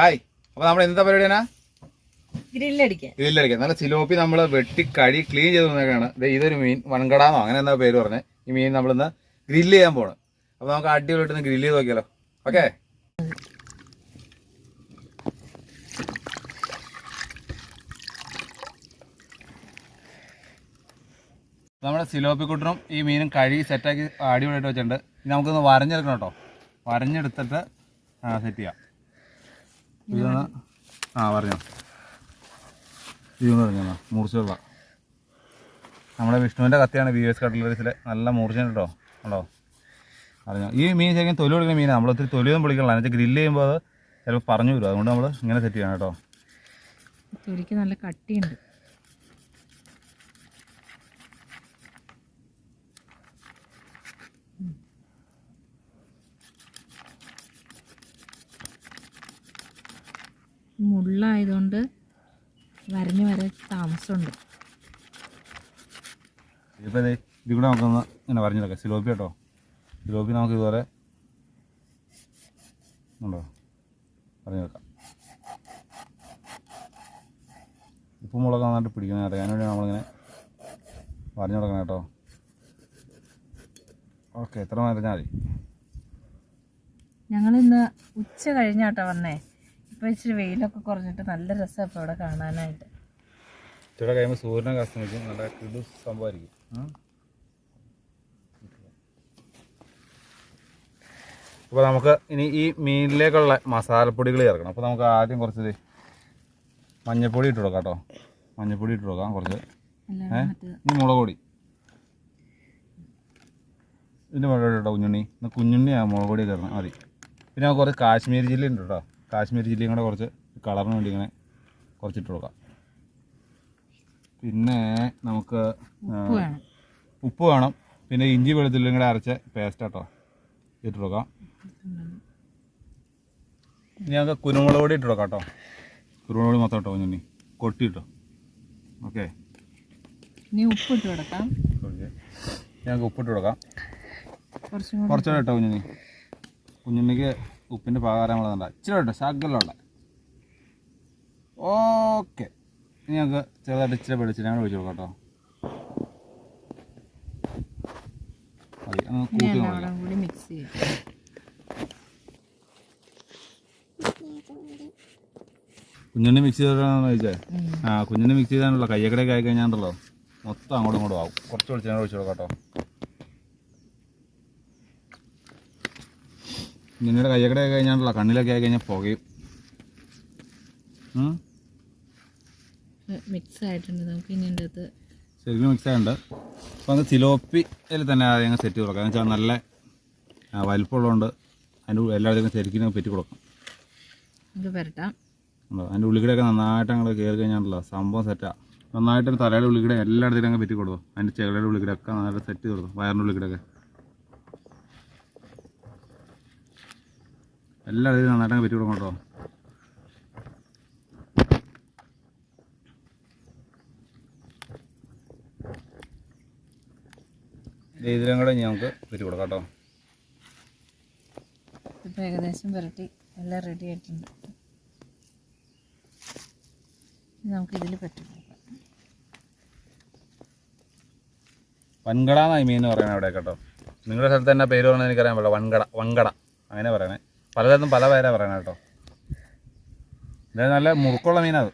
Hi. അപ്പൊ നമ്മൾ എന്താ പരിപാടിയാണ്? ഗ്രില്ലടിക്കാൻ. ഗ്രില്ലടിക്കാം നല്ല സിലോപ്പി നമ്മൾ വെട്ടി കഴി ക്ലീൻ ചെയ്ത് തന്നേക്കാണ് ഇതൊരു മീൻ വൺകടാന്നോ അങ്ങനെ എന്താ പേര് പറഞ്ഞത് ഈ മീൻ നമ്മളിന്ന് ഗ്രില്ല് ചെയ്യാൻ പോണ്. അപ്പൊ നമുക്ക് അടിപൊളിയായിട്ട് ഗ്രില്ല് ചെയ്ത് നോക്കിയാലോ. ഓക്കെ? നമ്മുടെ സിലോപ്പി കുട്ടനും ഈ മീനും കഴുകി സെറ്റാക്കി അടിപൊളിയായിട്ട് വെച്ചിട്ടുണ്ട്. നമുക്കൊന്ന് വരഞ്ഞെടുക്കണം കേട്ടോ. വരഞ്ഞെടുത്തിട്ട് സെറ്റ് ചെയ്യാം. ആ പറഞ്ഞോ. ഇതൊന്ന് പറഞ്ഞോ മൂർച്ചയുള്ള. നമ്മുടെ വിഷ്ണുവിന്റെ കത്തിയാണ് വി എസ് കട്ട്ലറീസിലെ നല്ല മൂർച്ചയുണ്ട് കേട്ടോ. ഉണ്ടോ? അറിഞ്ഞോ ഈ മീൻ ശരിക്കും തൊലി കൊടുക്കുന്ന മീനാണ് നമ്മൾ ഒത്തിരി തൊലിയൊന്നും പൊളിക്കണില്ല. എന്നുവെച്ചാൽ ഗ്രില്ല് ചെയ്യുമ്പോൾ അത് ചിലപ്പോൾ പറഞ്ഞു വരും അതുകൊണ്ട് നമ്മൾ ഇങ്ങനെ സെറ്റ് ചെയ്യണം കേട്ടോ. തൊലിക്ക് നല്ല കട്ടിയുണ്ട് ഉം. മുള്ളായതുകൊണ്ട് വരഞ്ഞു വരെ താമസമുണ്ട് ഇപ്പോൾ ഇത് ഇത് കൂടെ നമുക്കൊന്ന് ഇങ്ങനെ പറഞ്ഞെടുക്കാം സിലോപ്പി കേട്ടോ. സിലോപ്പി നമുക്ക് ഇതുവരെ ഉണ്ടോ? പറഞ്ഞെടുക്കാം ഉപ്പും മുളക് നന്നായിട്ട് പിടിക്കണം കേട്ടോ. അതിനുവേണ്ടി നമ്മളിങ്ങനെ പറഞ്ഞു കൊടുക്കണം കേട്ടോ. ഓക്കെ എത്ര പറഞ്ഞാൽ മതി? ഞങ്ങളിന്ന് ഉച്ച കഴിഞ്ഞാട്ടോ വന്നേ. ഇപ്പൊ ഇച്ചിരി വെയിലൊക്കെ കുറഞ്ഞിട്ട് നല്ല രസമാണ് ഇപ്പൊ ഇവിടെ കാണാനായിട്ട്. ഇച്ചിരി കഴിയുമ്പോൾ സൂര്യനെ കസ്റ്റമിക്കും നല്ല കിടു സംഭവമായിരിക്കും. അപ്പോൾ നമുക്ക് ഇനി ഈ മീനിലേക്കുള്ള മസാലപ്പൊടികൾ ചേർക്കണം. അപ്പോൾ നമുക്ക് ആദ്യം കുറച്ച് മഞ്ഞപ്പൊടി മഞ്ഞൾപ്പൊടി ഇട്ട് കൊടുക്കാം കേട്ടോ. മഞ്ഞൾപ്പൊടി ഇട്ട് കൊടുക്കാം കുറച്ച്. ഏഹ് ഇനി മുളക് പൊടി. ഇതിന്റെ മുളക് കേട്ടോ കുഞ്ഞുണ്ണി. ഇന്ന് കുഞ്ഞുണ്ണി ആ മുളക് പൊടി തരണം മതി. പിന്നെ നമുക്ക് കുറച്ച് കാശ്മീരി ചില്ലി ഉണ്ട് കേട്ടോ. കാശ്മീരി ചില്ലിയും കൂടെ കുറച്ച് കളറിന് വേണ്ടി ഇങ്ങനെ കുറച്ചിട്ട് കൊടുക്കാം. പിന്നെ നമുക്ക് ഉപ്പ് വേണം. പിന്നെ ഇഞ്ചി വെളുത്തുള്ളിയും കൂടെ അരച്ച പേസ്റ്റ് കേട്ടോ. ഇട്ട് കൊടുക്കാം. ഇനി നമുക്ക് കുരുമുളക് പൊടി ഇട്ട് കൊടുക്കാം കേട്ടോ. കുരുമുളക് പൊടി മൊത്തം കേട്ടോ കുഞ്ഞുണ്ണി. കൊട്ടി ഇട്ടോ. ഓക്കെ ഇനി ഉപ്പിട്ട് കൊടുക്കാം. ഞങ്ങൾക്ക് ഉപ്പിട്ട് കൊടുക്കാം. കുറച്ചും കൂടി കുറച്ചുകൂടെ കേട്ടോ കുഞ്ഞുണ്ണി. കുഞ്ഞുണ്ണിക്ക് ഉപ്പിന്റെ പാകാരം വളർന്നണ്ട ഇച്ചിരി കേട്ടോ ശകലുള്ള ഓക്കെ ഇനി ഞങ്ങൾക്ക് ചെറുതായിട്ട് ഇച്ചിരി വെളിച്ചിട്ട് ഞങ്ങൾ വിളിച്ചു കൊടുക്കാം കേട്ടോ. മതി കൂട്ടി നോക്കാം കൂടി മിക്സ് ചെയ്യാം കുഞ്ഞുണ്ണി മിക്സ് ചെയ്താണെന്ന് ചോദിച്ചേ. ആ കുഞ്ഞുണ്ണി മിക്സ് ചെയ്താണല്ലോ. കയ്യക്കടയൊക്കെ ആയി കഴിഞ്ഞാണ്ടല്ലോ. മൊത്തം അങ്ങോട്ടും ഇങ്ങോട്ടും ആവും. കുറച്ച് വെളിച്ചെണ്ണ ഒഴിച്ചു കൊടുക്കാം കേട്ടോ. കുഞ്ഞുണ്ണിയുടെ കയ്യക്കടയൊക്കെ കഴിഞ്ഞാണ്ടല്ലോ. കണ്ണിലൊക്കെ ആയി കഴിഞ്ഞാൽ പുകയും. ഉം. മിക്സ് ആയിട്ടുണ്ട്. നമുക്ക് ഇനി എന്റെ അകത്ത് ശരിക്കും മിക്സ് ആയിട്ടുണ്ട്. അപ്പോൾ അത് സിലോപ്പിയിൽ തന്നെ ആദ്യം സെറ്റ് ചെയ്ത് കൊടുക്കാം. എന്ന് വെച്ചാൽ നല്ല വലിപ്പമുള്ളതുകൊണ്ട് അതിന്റെ എല്ലാവരും ശരിക്കും പറ്റി കൊടുക്കാം. നമുക്ക് പുരട്ടാം. അതിന്റെ ഉള്ളിക്കിടയൊക്കെ നന്നായിട്ട് അങ്ങോട്ട് കയറി കഴിഞ്ഞാണല്ലോ സംഭവം സെറ്റാണ് നന്നായിട്ട് തലയുടെ ഉള്ളിക്കിടെ എല്ലായിടത്തും അങ്ങ് പറ്റി കൊടുക്കും. അതിന്റെ ചെകളുടെ ഉള്ളിക്കിടയൊക്കെ നന്നായിട്ട് സെറ്റ് ചെയ്ത് കൊടുക്കും. വയറിന്റെ ഉള്ളിക്കിടയൊക്കെ. എല്ലായിടത്തും നന്നായിട്ട് അങ്ങ് പറ്റി കൊടുക്കും കേട്ടോ. ഇതിലും കൂടെ ഇനി നമുക്ക് പറ്റി കൊടുക്കാം കേട്ടോ. ഇപ്പം ഏകദേശം പുരട്ടി. എല്ലാം റെഡി ആയിട്ടുണ്ട്. ഇനി നമുക്ക് ഇതിൽ പറ്റി. കൊടുക്കാം വൻകട എന്നായി മീൻ എന്ന് പറയുന്നത് അവിടെ കേട്ടോ. നിങ്ങളുടെ സ്ഥലത്ത് തന്നെ പേര് പറഞ്ഞാൽ എനിക്കറിയാൻ പറ്റില്ല വൻകട വൻകട. അങ്ങനെ പറയണേ. പലതരത്തും പല പേരാണ് പറയണേ കേട്ടോ. ഇത് നല്ല മുറുക്കുള്ള മീനത്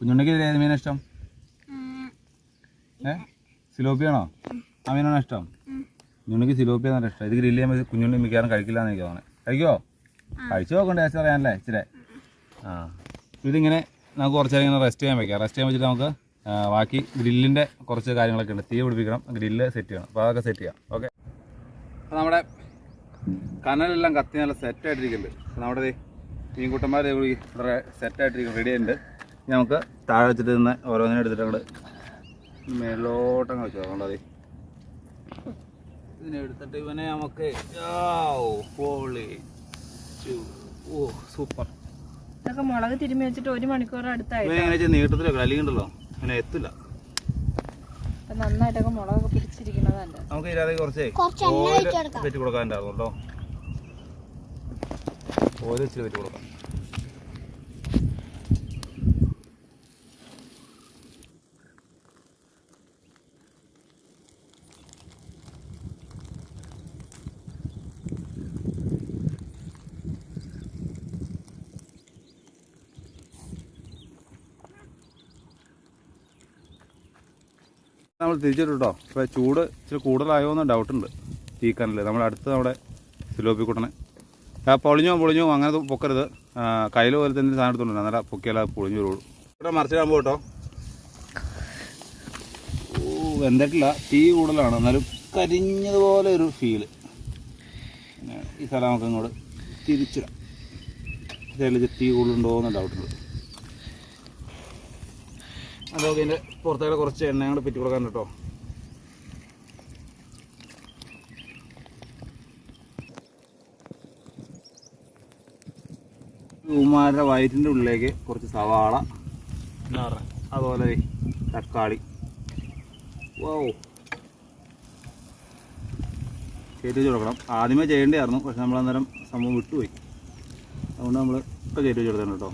കുഞ്ഞുണ്ണിക്ക് ഇതിൽ ഏത് മീനാണ് ഇഷ്ടം? ഏ? സിലോപ്പിയാണോ? ആ മീനാണോ ഇഷ്ടം? കുഞ്ഞുണ്ണിക്ക് സിലോപ്പിയാണ് നല്ല ഇഷ്ടം. ഇത് ഗ്രില്ല് ചെയ്യുമ്പോൾ കുഞ്ഞുണ്ണി മിക്കവാറും കഴിക്കില്ല എന്ന് എനിക്ക് തോന്നുന്നത് കഴിക്കുമോ കഴിച്ചു നോക്കണ്ട ടേസ്റ്റ് അറിയാനല്ലേ ഇച്ചിരി. ആ. ഇതിങ്ങനെ നമുക്ക് കുറച്ച് നേരം ഇങ്ങനെ റെസ്റ്റ് ചെയ്യാൻ വെക്കാം. റെസ്റ്റ് ചെയ്യാൻ വെച്ചിട്ട് നമുക്ക് ബാക്കി ഗ്രില്ലിന്റെ കുറച്ച് കാര്യങ്ങളൊക്കെ ഉണ്ട്. തീ പിടിപ്പിക്കണം ഗ്രില്ല് സെറ്റ് ചെയ്യണം. അപ്പോൾ അതൊക്കെ സെറ്റ് ചെയ്യാം. ഓക്കെ അപ്പോൾ നമ്മുടെ കനലെല്ലാം കത്തി നല്ല സെറ്റായിട്ടിരിക്കുന്നുണ്ട് അപ്പോൾ നമ്മുടെ മീൻകൂട്ടന്മാർ ഇവിടെ സെറ്റായിട്ടിരിക്കും റെഡി ആയിട്ടുണ്ട്. ഇനി നമുക്ക് താഴെ വെച്ചിട്ട് നിന്ന് ഓരോന്നിനെടുത്തിട്ട് അങ്ങോട്ട് മേലോട്ടങ്ങ് വെച്ചു. അതുകൊണ്ടത് ഇതിനെ എടുത്തിട്ട് ഇവനെ നമുക്ക് പോളി. ഓ സൂപ്പർ. ഇതൊക്കെ മുളക് തിരുമ്മി വെച്ചിട്ട് ഒരു മണിക്കൂർ അടുത്തായി ഇവനെ വെക്കണം അല്ലെങ്കിൽ ഉണ്ടല്ലോ അങ്ങനെ എത്തില്ല നന്നായിട്ടൊക്കെ മുളകൊക്കെ പിടിച്ചിരിക്കണതല്ല നമുക്ക് ഇതിനകത്ത് കുറച്ചേ കൊടുക്കാം. വെച്ച് കൊടുക്കാനുണ്ടായിരുന്നു കേട്ടോ. ഓരോ വെച്ച് കൊടുക്കാം. നമ്മൾ തിരിച്ചിട്ടു കേട്ടോ ഇപ്പോൾ ചൂട് ഇച്ചിരി കൂടുതലായോ എന്ന് ഡൗട്ടുണ്ട് തീക്കാനല്ലേ നമ്മൾ അടുത്ത് നമ്മുടെ സിലോപ്പി കുട്ടനെ. ആ പൊളിഞ്ഞോ പൊളിഞ്ഞോ അങ്ങനെ പൊക്കരുത്. കയ്യിൽ പോലെ തന്നെ സാധനം എടുത്തോണ്ട് അന്നേരം പൊക്കിയാൽ പൊളിഞ്ഞു വരുള്ളൂ. ഇവിടെ മറിച്ചിടാൻ കേട്ടോ ഓ എന്തായിട്ടില്ല തീ കൂടുതലാണ്. എന്നാലും കരിഞ്ഞതുപോലെ ഒരു ഫീൽ ഈ സ്ഥലം നമുക്ക് ഇങ്ങോട്ട് തിരിച്ചിടാം തീ കൂടുതലുണ്ടോ എന്ന് ഡൗട്ടുണ്ട് അതൊക്കെ ഇതിന്റെ പുറത്തേക്ക് കുറച്ച് എണ്ണ കൂടെ പിറ്റി കൊടുക്കാൻ കേട്ടോ. ഉമാരുടെ വയറ്റിന്റെ ഉള്ളിലേക്ക് കുറച്ച് സവാള അതുപോലെ തക്കാളി. വോ. കയറ്റി വെച്ച് കൊടുക്കണം. ആദ്യമേ ചെയ്യേണ്ടതായിരുന്നു പക്ഷെ നമ്മളന്നേരം സംഭവം വിട്ടുപോയി. അതുകൊണ്ട് നമ്മൾ ഇപ്പോൾ കയറ്റി വെച്ച് കൊടുക്കണം കേട്ടോ.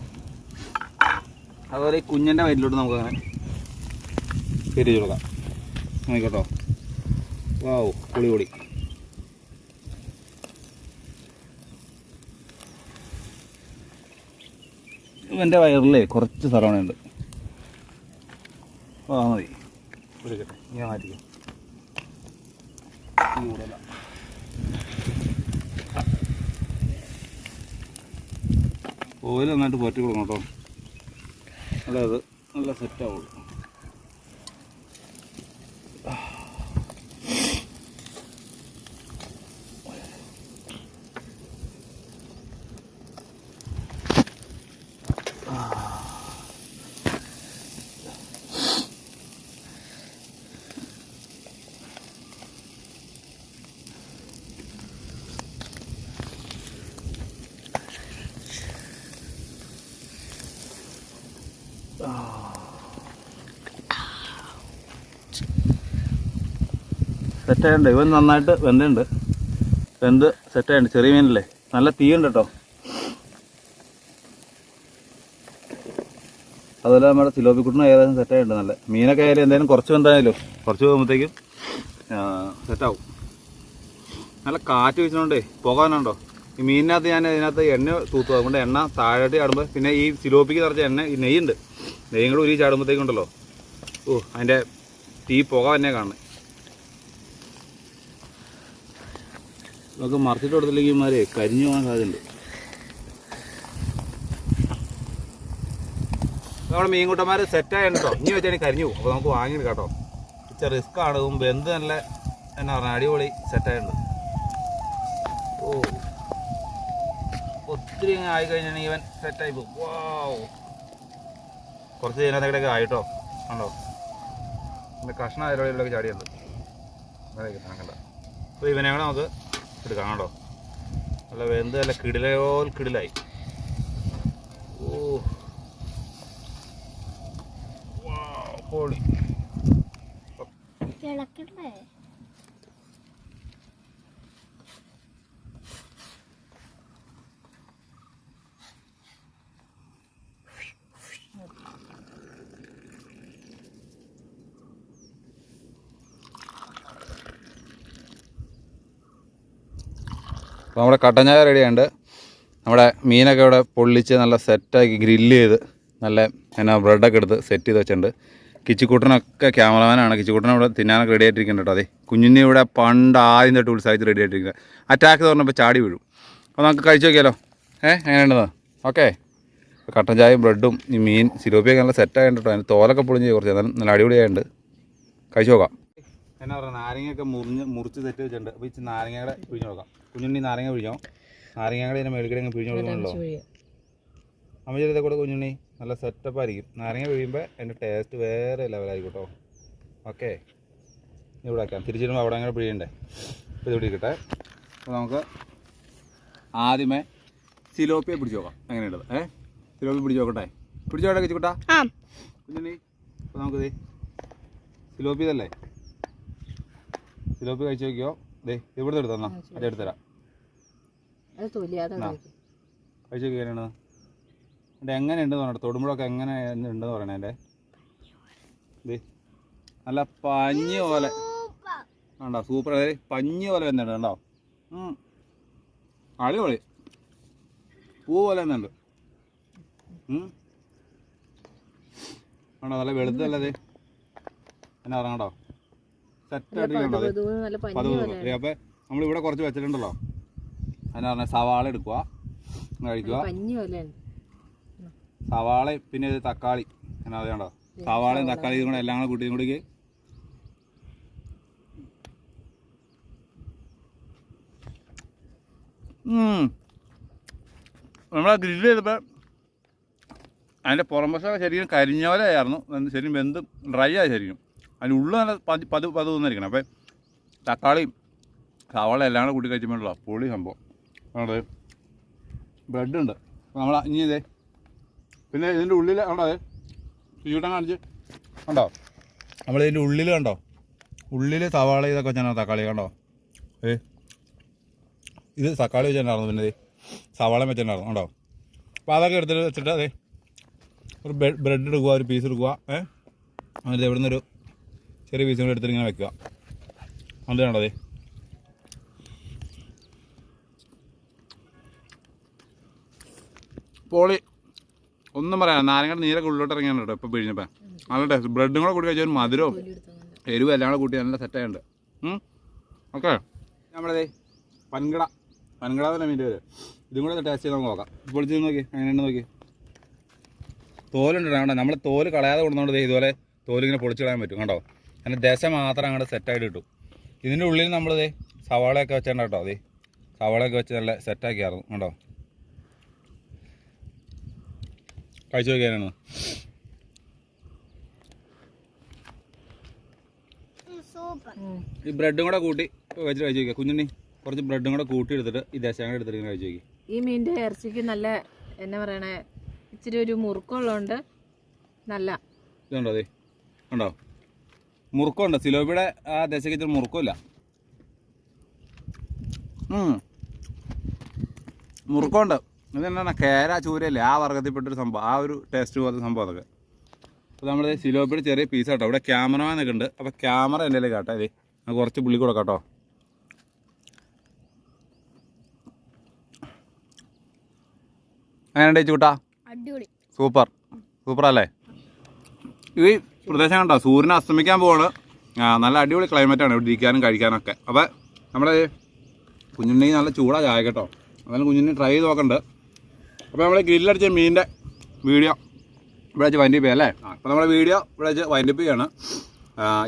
അതുപോലെ ഈ കുഞ്ഞിന്റെ വയറ്റിലോട്ട് നമുക്ക് അങ്ങനെ തിരിച്ചു കൊടുക്കാം നോക്കിക്കോട്ടോ വാവ് പൊളി പൊളി ഇവന്റെ വയറിലേ കുറച്ച് സ്ഥലമുണ്ട് ആ മതി. എടുക്കട്ടെ ഞാൻ മാറ്റിക്കാം. ഓയിൽ നന്നായിട്ട് പോറ്റി കൊടുക്കണം കേട്ടോ. അതായത് നല്ല സെറ്റ് സെറ്റായിട്ടുണ്ട്. ഇവൻ നന്നായിട്ട് വെന്തുണ്ട്. വെന്ത് സെറ്റായിട്ടുണ്ട്. ചെറിയ മീനല്ലേ? നല്ല തീയുണ്ട് കേട്ടോ. അതുപോലെ നമ്മുടെ സിലോപ്പിക്കുട്ടിനും ഏകദേശം സെറ്റായിട്ടുണ്ട് നല്ല. മീനൊക്കെ ആയാലും എന്തായാലും കുറച്ച് വെന്തായാലും കുറച്ച് പോകുമ്പോഴത്തേക്കും സെറ്റാവും. നല്ല കാറ്റ് വെച്ചിട്ടുണ്ടേ പോകാനുണ്ടോ? ഈ മീനിനകത്ത് ഞാൻ ഇതിനകത്ത് എണ്ണ തൂത്തു. അതുകൊണ്ട് എണ്ണ താഴോട്ട് ചാടുമ്പോൾ പിന്നെ ഈ സിലോപ്പിക്ക് നിറച്ച എണ്ണ ഈ നെയ്യുണ്ട്. നെയ്യും കൂടെ ഉരി ചാടുമ്പോഴത്തേക്കുണ്ടല്ലോ ഓ അതിന്റെ തീ പുക തന്നെ കാണുന്നത് നമുക്ക് മറച്ചിട്ട് കൊടുത്തില്ലെങ്കിൽ മാരെ കരിഞ്ഞു പോകാൻ സാധ്യതയുണ്ട്. നമ്മുടെ മീൻകുട്ടന്മാർ സെറ്റായിട്ട് കേട്ടോ ഇനി വെച്ചാൽ കരിഞ്ഞു പോകും. അപ്പോൾ നമുക്ക് വാങ്ങി കേട്ടോ ഇച്ച റിസ്ക് ആണ്. ഇതും ബന്ധ് നല്ല എന്നാ പറഞ്ഞ അടിപൊളി സെറ്റായുണ്ട് ഓ. ഒത്തിരി ഇങ്ങനെ ആയി കഴിഞ്ഞാൽ ഇവൻ സെറ്റായി പോകും. വാവ് കുറച്ച് ഇതിനകത്തേക്കൊക്കെ ആയിട്ടോ കണ്ടോ? കഷ്ണം അതിലൂടെയൊക്കെ ചാടിയുണ്ട് അങ്ങനെ കണ്ട അപ്പോൾ ഇവനെ കൂടെ നമുക്ക് എടുക്കാം കേട്ടോ. നല്ല വെന്ത് നല്ല കിടിലയോൽ കിടിലായി ഓ വാവ്, പൊളി തിളക്കണ്ടേ അപ്പോൾ നമ്മുടെ കട്ടൻ ചായ റെഡിയുണ്ട് നമ്മുടെ മീനൊക്കെ ഇവിടെ പൊള്ളിച്ച് നല്ല സെറ്റാക്കി ഗ്രില്ല് ചെയ്ത് നല്ല എന്നാ ബ്രെഡൊക്കെ എടുത്ത് സെറ്റ് ചെയ്ത് വെച്ചിട്ടുണ്ട്. കിച്ചിക്കൂട്ടനൊക്കെ ക്യാമറമാനാണ്. കിച്ചിക്കൂട്ടൻ ഇവിടെ തിന്നാനൊക്കെ റെഡി ആയിട്ടിരിക്കുന്നുണ്ട് അതെ കുഞ്ഞിനെ ഇവിടെ പണ്ട് ആദ്യം തൊട്ട് ഉത്സാഹിച്ച് റെഡി ആയിട്ടിരിക്കുന്നത് അറ്റാക്ക് പറഞ്ഞപ്പോൾ ചാടി വീഴും. അപ്പോൾ നമുക്ക് കഴിച്ചു നോക്കിയാലോ? ഏ എങ്ങനെയുണ്ടെന്ന് ഓക്കെ. കട്ടൻ ചായയും ബ്രെഡും ഈ മീൻ സിലോപ്പിയൊക്കെ നല്ല സെറ്റായിട്ടുണ്ട് കേട്ടോ. അതിന് തോലൊക്കെ പൊളിഞ്ഞ് കുറച്ച് നല്ല അടിപൊളിയായിട്ടുണ്ട്. കഴിച്ചു നോക്കാം. എന്നാ പറയുക നാരങ്ങയൊക്കെ മുറിഞ്ഞ് മുറിച്ച് തെറ്റ് വെച്ചിട്ടുണ്ട്. അപ്പോൾ ഇച്ചിരി നാരങ്ങയുടെ പിഴിഞ്ഞ് കൊടുക്കാം. കുഞ്ഞുണ്ണി നാരങ്ങ പിഴിഞ്ഞോ നാരങ്ങയുടെ ഇതിനെ മേളിക്കടെ അങ്ങ് പിഴിഞ്ഞ് കൊടുക്കണമല്ലോ അമ്മ ചെയ്തേ കൂടെ കുഞ്ഞുണ്ണി നല്ല സെറ്റപ്പ് ആയിരിക്കും. നാരങ്ങ പിഴിയുമ്പോൾ അതിന്റെ ടേസ്റ്റ് വേറെ ലെവലായിരിക്കും കേട്ടോ ഓക്കെ ഇവിടെ വയ്ക്കാം തിരിച്ചിടുമ്പോൾ അവിടെ അങ്ങനെ പിഴിയണ്ടേ? ഇപ്പോൾ ഇവിടെ ഇരിക്കട്ടെ. അപ്പോൾ നമുക്ക് ആദ്യമേ സിലോപ്പിയെ പിടിച്ച് നോക്കാം. എങ്ങനെയുള്ളത്? ഏ? സിലോപ്പി പിടിച്ച് നോക്കട്ടെ. പിടിച്ചോട്ടെ കിച്ചുകൂട്ടാ? ആ. കുഞ്ഞുണ്ണി അപ്പോൾ നമുക്ക് ദേ സിലോപ്പി ഇതല്ലേ സിലോപ്പി കഴിച്ചു നോക്കിയോ? ദേ ഇവിടുന്ന് എടുത്തോ അത് എടുത്തരാം കഴിച്ചു നോക്കിയാണ് എങ്ങനെ കഴിച്ച് നോക്കി എങ്ങനെയാണ് എന്നിട്ട് തൊടുമ്പോഴൊക്കെ എങ്ങനെ ഉണ്ടെന്ന് പറയണേ എന്റെ ദേ നല്ല പഞ്ഞി പോലെ. കണ്ടോ സൂപ്പർ. അതായത് പഞ്ഞി പോലെ വരുന്നുണ്ട് കണ്ടോ. ഉം. അടിപൊളി. പൂ പോലെ വരുന്നുണ്ട്. കണ്ടോ നല്ല വെളുത്തല്ലേ എന്നാ പറഞ്ഞോ സെറ്റ് അടിക്കണ്ടോ അത് നല്ല പനി പതിവ് അപ്പം നമ്മളിവിടെ കുറച്ച് വെച്ചിട്ടുണ്ടല്ലോ. അതിന് പറഞ്ഞാൽ സവാള എടുക്കുക. കഴിക്കുക. സവാള പിന്നെ ഇത് തക്കാളി. എന്നാ അറിയണ്ടോ സവാളയും തക്കാളിയും കൂടെ എല്ലാം കൂടെ കൂട്ടിയും കൂടി നമ്മളെ ഗ്രില്ല് ചെയ്തപ്പോൾ അതിന്റെ പുറംവശമൊക്കെ ശരിക്കും കരിഞ്ഞ പോലെ ആയിരുന്നു. ശരിക്കും വെന്ത് ഡ്രൈ ആയി ശരിക്കും. ഉള്ളു നല്ല പതി പത് പതു തന്നിരിക്കണം അപ്പം തക്കാളിയും സവാള എല്ലാം കൂടെ കൂട്ടി കഴിച്ചുമ്പോഴല്ലോ പൊളി സംഭവം. അവിടെ ബ്രെഡ് ഉണ്ട്. നമ്മൾ ഇനി ഇതേ. പിന്നെ ഇതിന്റെ ഉള്ളിൽ കണ്ടോ അതെ? ചൂട്ടം കാണിച്ച്. കണ്ടോ? നമ്മൾ ഇതിന്റെ ഉള്ളിൽ കണ്ടോ? ഉള്ളിൽ സവാള ഇതൊക്കെ വെച്ചാണ് തക്കാളി കണ്ടോ? ഏ? ഇത് തക്കാളി വെച്ചിട്ടുണ്ടായിരുന്നു പിന്നെ സവാള വെച്ചിട്ടുണ്ടായിരുന്നു. കണ്ടോ? അപ്പോൾ അതൊക്കെ എടുത്തിട്ട് വെച്ചിട്ട് അതെ. ഒരു ബ്രെഡ് എടുക്കുക ഒരു പീസ് എടുക്കുക. ഏ? എന്നിട്ട് എവിടെ നിന്നൊരു ചെറിയ പീസും കൂടെ എടുത്തിട്ട് ഇങ്ങനെ വെക്കുക. കണ്ടോ അതെ പോളി ഒന്നും പറയാം നാരങ്ങയുടെ നീരൊക്കെ ഉള്ളിലോട്ട് ഇറങ്ങിയാണ് കേട്ടോ ഇപ്പോൾ പിഴിഞ്ഞപ്പോൾ നല്ല ടേസ്റ്റ് ബ്രെഡും കൂടെ കൂടി കഴിച്ചാൽ ഒരു മധുരവും. എരിവും എല്ലാം കൂടെ കൂട്ടി നല്ല സെറ്റായുണ്ട് ഓക്കെ. നമ്മളതേ പൻകട. പൻകട തന്നെ മീന്റെ പേര്. ഇതും കൂടെ ടേസ്റ്റ് ചെയ്ത് നമുക്ക് നോക്കാം. ഇപ്പോൾ ചെയ്ത് നോക്കി. എങ്ങനെയുണ്ട് നോക്കി. തോലുണ്ട് കേട്ടോ. നമ്മൾ തോൽ കളയാതെ കൊടുത്തോണ്ട് ദേ ഇതുപോലെ തോലിങ്ങനെ പൊളിച്ചിടാൻ കളയാൻ പറ്റും. കണ്ടോ? അതിന്റെ ദശ മാത്രം അങ്ങോട്ട് സെറ്റായിട്ട് കിട്ടും ഇതിന്റെ ഉള്ളിൽ നമ്മൾ ദേ സവാളയൊക്കെ വെച്ചേണ്ട കേട്ടോ അതെ. സവാളയൊക്കെ വെച്ച് നല്ല സെറ്റാക്കിയായിരുന്നു കേട്ടോ കഴിച്ചു നോക്കിയാണ് ഈ ബ്രെഡും കൂടെ കൂട്ടി വെച്ച് കഴിച്ചു നോക്കിയാൽ കുഞ്ഞുണ്ണി കുറച്ച് ബ്രെഡും കൂടെ കൂട്ടി എടുത്തിട്ട് ഈ ദശാങ്ങൾ എടുത്തിട്ട് കഴിച്ചു നോക്കി. ഈ മീന്റെ ഇറച്ചിക്ക് നല്ല എന്നാ പറയണേ ഇച്ചിരി ഒരു മുറുക്കമുള്ളതുകൊണ്ട് നല്ല. ഇതുണ്ടോ അതെ? ഉണ്ടോ? മുറുക്കമുണ്ട് സിലോബിയുടെ ആ ദശയ്ക്ക് ഇച്ചിരി മുറുക്കമില്ല. മുറുക്കമുണ്ട് ഇത് എന്താണ് കേര ചൂരല്ലേ ആ വർഗത്തിൽപ്പെട്ടൊരു സംഭവം. ആ ഒരു ടേസ്റ്റ് പോലത്തെ സംഭവം അതൊക്കെ. അപ്പോൾ നമ്മൾ സിലോബിയുടെ ചെറിയ പീസ് കേട്ടോ ഇവിടെ ക്യാമറമാനൊക്കെ ഉണ്ട്. അപ്പോൾ ക്യാമറ എന്റെ കേട്ടോ അത് കുറച്ച് പുള്ളി കൊടുക്കാം കേട്ടോ എങ്ങനെയുണ്ട് ചൂട്ടാ? സൂപ്പർ. സൂപ്പറല്ലേ? ഈ പ്രദേശം കണ്ടോ? സൂര്യൻ അസ്തമിക്കാൻ പോവാണ്. നല്ല അടിപൊളി ആണ് ഇവിടെ ഇരിക്കാനും കഴിക്കാനൊക്കെ. അപ്പോൾ നമ്മുടെ കുഞ്ഞുണ്ണി നല്ല ചൂടാ ചായ കേട്ടോ. അതായത് കുഞ്ഞുണ്ണി ട്രൈ ചെയ്ത് നോക്കണ്ട്. അപ്പോൾ നമ്മൾ ഗ്രില്ലടിച്ച മീനിന്റെ വീഡിയോ ഇവിടെ വെച്ച് വൈൻഡപ്പ് ചെയ്യാം അല്ലേ? അപ്പോൾ നമ്മുടെ വീഡിയോ ഇവിടെ വെച്ച് വൈൻഡപ്പ് ചെയ്യാണ്.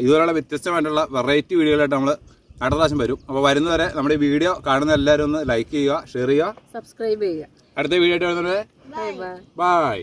ഇതുപോലെയുള്ള വ്യത്യസ്തമായിട്ടുള്ള വെറൈറ്റി വീഡിയോകളായിട്ട് നമ്മൾ അടുത്ത പ്രാവശ്യം വരും. അപ്പോൾ വരുന്നവരെ നമ്മുടെ ഈ വീഡിയോ കാണുന്ന എല്ലാവരും ഒന്ന് ലൈക്ക് ചെയ്യുക ഷെയർ ചെയ്യുക. സബ്സ്ക്രൈബ് ചെയ്യുക. അടുത്ത വീഡിയോ ആയിട്ട് വരുന്നവരെ ബൈ